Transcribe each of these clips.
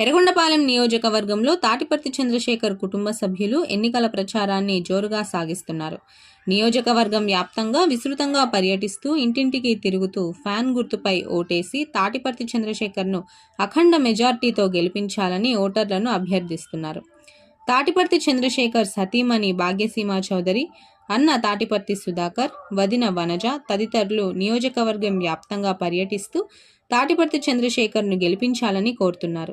ఎర్రగొండపాలెం నియోజకవర్గంలో తాటిపర్తి చంద్రశేఖర్ కుటుంబ సభ్యులు ఎన్నికల ప్రచారాన్ని జోరుగా సాగిస్తున్నారు. నియోజకవర్గం వ్యాప్తంగా విస్తృతంగా పర్యటిస్తూ ఇంటింటికి తిరుగుతూ ఫ్యాన్ గుర్తుపై ఓటేసి తాటిపర్తి చంద్రశేఖర్ను అఖండ మెజార్టీతో గెలిపించాలని ఓటర్లను అభ్యర్థిస్తున్నారు. తాటిపర్తి చంద్రశేఖర్ సతీమణి భాగ్యసీమ చౌదరి అన్న తాటిపర్తి సుధాకర్ వదిన వనజ తదితరులు నియోజకవర్గం వ్యాప్తంగా పర్యటిస్తూ తాటిపర్తి చంద్రశేఖర్ను గెలిపించాలని కోరుతున్నారు.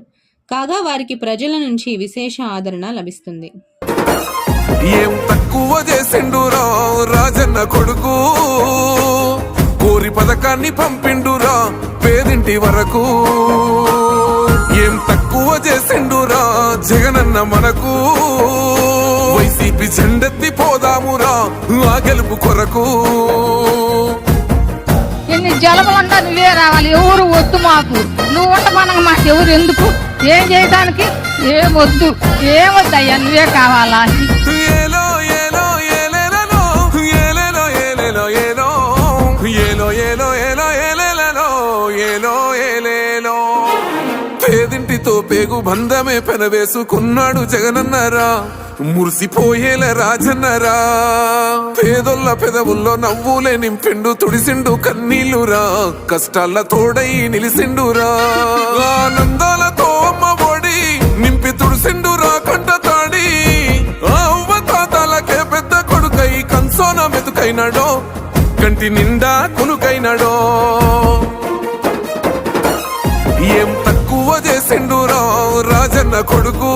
కాగా వారికి ప్రజల నుంచి విశేష ఆదరణ లభిస్తుంది. ఏం తక్కువ చేసిండురా రాజన్న కొడుకు? కోరి పథకాన్ని పంపిండురా పేదింటి వరకు? ఏం తక్కువ చేసిండురా జగనన్న మనకు? వైసీపీ జెండెత్తి పోదామురా ఆ గెలుపు కొరకు. ఎన్ని జలములంటా నువ్వే రావాలి ఎవరు వద్దు మాకు. నువ్వు ఉంట మనకు మాకు ఎవరు ఎందుకు? ఏం చేయడానికి ఏం వద్దు. ఏం వద్దయ్యా నువ్వే కావాలా? పేదింటితో పేగు బంధమే పెనవేసుకున్నాడు జగనన్నరా. మురిసిపోయేల రాజన్నరా. పేదొల్ల పెదవుల్లో నవ్వులే నింపిండు తుడిసిండు కన్నీళ్ళురా. కష్టాల తోడై నిలిసిండురా. ఆనందాలతో అమ్మ ఒడి నింపి తుడిసిండురా కంట తాడి. ఆ అవ్వ తాతలకే పెద్ద కొడుకై కంసోన మెతుకైనాడో కంటి నిండా కునుకైనాడో ఏం తక్కువ చేసిండురా రాజన్న కొడుకు?